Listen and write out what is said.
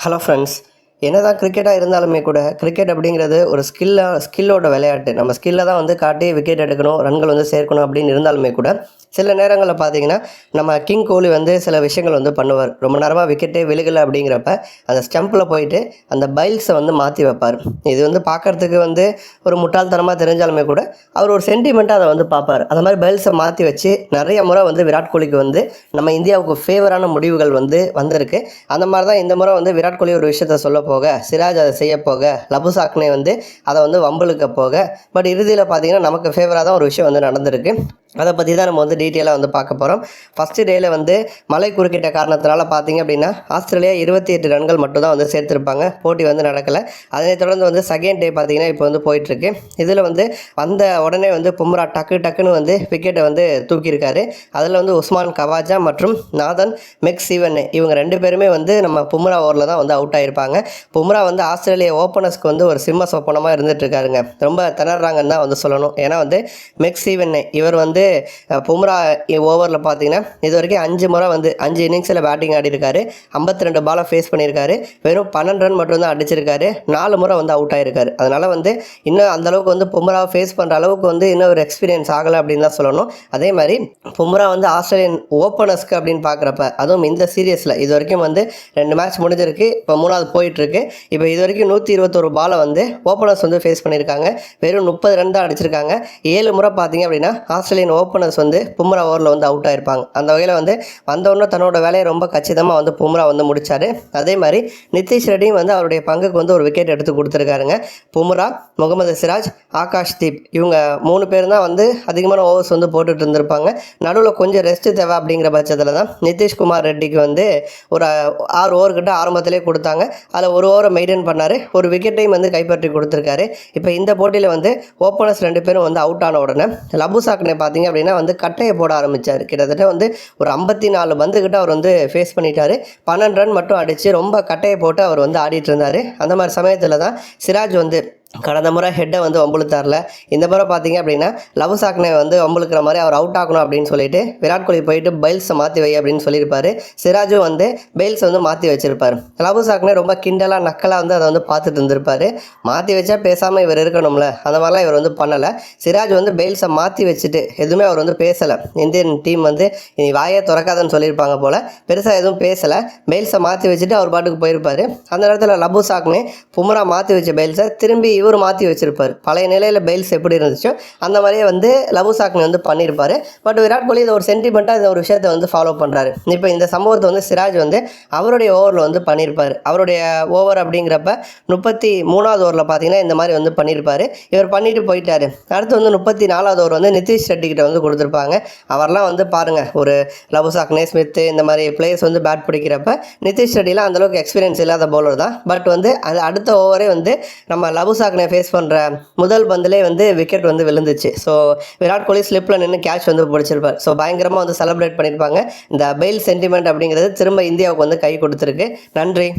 Hello friends என்னதான் கிரிக்கெட்டாக இருந்தாலுமே கூட கிரிக்கெட் அப்படிங்கிறது ஒரு ஸ்கில்லாக ஸ்கில்லோட விளையாட்டு. நம்ம ஸ்கில்லை தான் வந்து காட்டி விக்கெட் எடுக்கணும் ரன்கள் வந்து சேர்க்கணும் அப்படின்னு இருந்தாலுமே கூட சில நேரங்களில் பார்த்தீங்கன்னா நம்ம கிங் கோலி வந்து சில விஷயங்கள் வந்து பண்ணுவார். ரொம்ப நேரமாக விக்கெட்டே விழுகலை அப்படிங்கிறப்ப அந்த ஸ்டம்பில் போயிட்டு அந்த பைல்ஸை வந்து மாற்றி வைப்பார். இது வந்து பார்க்கறதுக்கு வந்து ஒரு முட்டாள்தனமாக தெரிஞ்சாலுமே கூட அவர் ஒரு சென்டிமெண்ட்டாக அதை வந்து பார்ப்பார். அந்த மாதிரி பைல்ஸை மாற்றி வச்சு நிறைய முறை வந்து விராட் கோலிக்கு வந்து நம்ம இந்தியாவுக்கு ஃபேவரான முடிவுகள் வந்து வந்திருக்கு. அந்த மாதிரி தான் இந்த முறை வந்து விராட் கோலி ஒரு விஷயத்த சொல்ல போக சிராஜ் அதை செய்ய போக லபுசாக்னே வந்து அதை வந்து வம்பலுக்க போக. பட் இறுதியில் பார்த்தீங்கன்னா நமக்கு ஃபேவராக தான் ஒரு விஷயம் வந்து நடந்திருக்கு. அதை பற்றி தான் நம்ம வந்து டீட்டெயிலாக வந்து பார்க்க போகிறோம் ஃபஸ்ட்டு டேயில் வந்து மழை குறுக்கிட்ட காரணத்தினால பார்த்தீங்க அப்படின்னா ஆஸ்திரேலியா இருபத்தி எட்டு ரன்கள் மட்டும் தான் வந்து சேர்த்துருப்பாங்க. போட்டி வந்து நடக்கலை. அதனை தொடர்ந்து வந்து செகண்ட் டே பார்த்தீங்கன்னா இப்போ வந்து போயிட்டுருக்கு. இதில் வந்து வந்த உடனே வந்து பும்ரா டக்கு டக்குன்னு வந்து விக்கெட்டை வந்து தூக்கியிருக்காரு. அதில் வந்து உஸ்மான் கவாஜா மற்றும் நாதன் மெக் சிவன் இவங்க ரெண்டு பேருமே வந்து நம்ம பும்ரா ஓவரில் தான் வந்து அவுட் ஆகிருப்பாங்க பும்ரா வந்து ஆஸ்திரேலியா ஓப்பனர்ஸ்க்கு வந்து ஒரு சிம்ம சொப்பனமாக இருந்துகிட்ருக்காருங்க ரொம்ப திணறாங்கன்னு தான் வந்து சொல்லணும். ஏன்னா வந்து மெக் சிவன் இவர் வந்து வந்து பும்ரா ஓவரில் பார்த்தீங்கன்னா இது வரைக்கும் அஞ்சு முறை வந்து அஞ்சு இன்னிங்ஸில் பேட்டிங் ஆடிருக்காரு ஐம்பத்தி ரெண்டு பாலை ஃபேஸ் பண்ணியிருக்காரு. வெறும் பன்னெண்டு ரன் மட்டும் தான் அடிச்சிருக்காரு. நாலு முறை வந்து அவுட் ஆகிருக்காரு அதனால் வந்து இன்னும் அந்த அளவுக்கு வந்து பும்ராவை ஃபேஸ் பண்ணுற அளவுக்கு வந்து இன்னும் ஒரு எக்ஸ்பீரியன்ஸ் ஆகலை அப்படின்னு தான் சொல்லணும். அதே மாதிரி பும்ரா வந்து ஆஸ்திரேலியன் ஓப்பனர்ஸ்க்கு அப்படின்னு பார்க்குறப்ப அதுவும் இந்த சீரியஸில் இது வரைக்கும் வந்து ரெண்டு மேட்ச் முடிஞ்சிருக்கு. இப்போ மூணாவது போயிட்டுருக்கு. இப்போ இது வரைக்கும் நூற்றி இருபத்தொரு பாலை வந்து ஓப்பனர்ஸ் வந்து ஃபேஸ் பண்ணியிருக்காங்க. வெறும் முப்பது ரன் தான் அடிச்சிருக்காங்க. ஏழு முறை பார்த்தீங்க அப்படின்னா ஆஸ்திரேலியன் ஓப்பனர்ஸ் வந்து பும்ரா ஓவரில் வந்து அவுட் ஆயிருப்பாங்க. அந்த வகையில் வந்து வந்தவுடனே தன்னோட வேலையை ரொம்ப கச்சிதமாக வந்து பும்ரா வந்து முடித்தார் அதே மாதிரி நிதிஷ் ரெட்டியும் வந்து அவருடைய பங்குக்கு வந்து ஒரு விக்கெட் எடுத்து கொடுத்துருக்காருங்க. பும்ரா முகமது சிராஜ் ஆகாஷ் தீப் இவங்க மூணு பேர் தான் வந்து அதிகமான ஓவர்ஸ் வந்து போட்டுட்டு இருந்திருப்பாங்க. நடுவில் கொஞ்சம் ரெஸ்ட்டு தேவை அப்படிங்கிற பட்சத்தில் தான் நிதிஷ்குமார் ரெட்டிக்கு வந்து ஒரு ஆறு ஓவர்கிட்ட ஆரம்பத்திலே கொடுத்தாங்க. அதில் ஒரு ஓவரை மெயின்டைன் பண்ணார். ஒரு விக்கெட்டையும் வந்து கைப்பற்றி கொடுத்துருக்காரு. இப்போ இந்த போட்டியில் வந்து ஓப்பனர்ஸ் ரெண்டு பேரும் வந்து அவுட் ஆன உடனே லபு சாக்னே பார்த்தீங்க அப்படின்னா வந்து கட்டையை போட ஆரம்பித்தார் கிட்டத்தட்ட வந்து ஒரு ஐம்பத்தி நாலு பந்து கிட்ட அவர் வந்து ஃபேஸ் பண்ணிட்டாரு. பன்னெண்டு ரன் மட்டும் அடித்து ரொம்ப கட்டையை போட்டு அவர் வந்து ஆடிட்டு இருந்தார். அந்த மாதிரி சமயத்தில் தான் சிராஜ் வந்து கடந்த முறை ஹெட்டை வந்து வம்புழுத்தார்ல. இந்த முறை பார்த்தீங்க அப்படின்னா லவ் சாக்னே வந்து வம்புழுக்கிற மாதிரி அவர் அவுட் ஆகணும் அப்படின்னு சொல்லிட்டு விராட் கோலி போயிட்டு பைல்ஸை மாற்றி வை அப்படின்னு சொல்லியிருப்பாரு. சிராஜும் வந்து பெயில்ஸை வந்து மாற்றி வச்சிருப்பார். லவ் சாக்னே ரொம்ப கிண்டலாக நக்கலாக வந்து அதை வந்து பார்த்துட்டு இருந்திருப்பாரு. மாற்றி வச்சா பேசாமல் இவர் இருக்கணும்ல அந்த மாதிரிலாம் இவர் வந்து பண்ணலை. சிராஜ் வந்து பெயில்ஸை மாற்றி வச்சுட்டு எதுவுமே அவர் வந்து பேசலை. இந்தியன் டீம் வந்து நீ வாயை திறக்காதன்னு சொல்லியிருப்பாங்க போல். பெருசாக எதுவும் பேசலை. பெயில்ஸை மாற்றி வச்சுட்டு அவர் பாட்டுக்கு போயிருப்பாரு. அந்த நேரத்தில் லபு சாக்னே பும்ரா மாற்றி வச்ச பெயில்ஸை திரும்பி இவர் மாற்றி வச்சுருப்பார். பழைய நிலையில் பெயில்ஸ் எப்படி இருந்துச்சோ அந்த மாதிரியே வந்து லபு சாக்னி வந்து பண்ணியிருப்பாரு பட் விராட் கோலி இதை ஒரு சென்டிமெண்ட்டாக இந்த ஒரு விஷயத்தை வந்து ஃபாலோ பண்ணுறாரு இப்போ இந்த சம்பவத்தை வந்து சிராஜ் வந்து அவருடைய ஓவரில் வந்து பண்ணியிருப்பார் அவருடைய ஓவர் அப்படிங்கிறப்ப முப்பத்தி மூணாவது ஓவரில் பார்த்தீங்கன்னா இந்த மாதிரி வந்து பண்ணியிருப்பார் இவர் பண்ணிட்டு போயிட்டார். அடுத்து வந்து முப்பத்தி நாலாவது ஓவர் வந்து நிதிஷ் ரெட்டிக்கிட்ட வந்து கொடுத்துருப்பாங்க. அவர்லாம் வந்து பாருங்கள் ஒரு லபு சாக்னே இந்த மாதிரி பிளேயர்ஸ் வந்து பேட் பிடிக்கிறப்ப நிதிஷ் ரெட்டிலாம் அந்தளவுக்கு எக்ஸ்பீரியன்ஸ் இல்லாத பவுலர் தான். பட் வந்து அது அடுத்த ஓவரே வந்து நம்ம லபு சாக்னே ஃபேஸ் பண்ணுற முதல் பந்திலே வந்து விக்கெட் வந்து விழுந்துச்சு. ஸோ விராட் கோலி ஸ்லிப்பில் நின்று கேட்ச் வந்து பிடிச்சிருப்பார். ஸோ பயங்கரமாக வந்து செலிப்ரேட் பண்ணியிருப்பாங்க இந்த பெயில் சென்டிமெண்ட் அப்படிங்கிறது திரும்ப இந்தியாவுக்கு வந்து கை கொடுத்துருக்கு. நன்றி.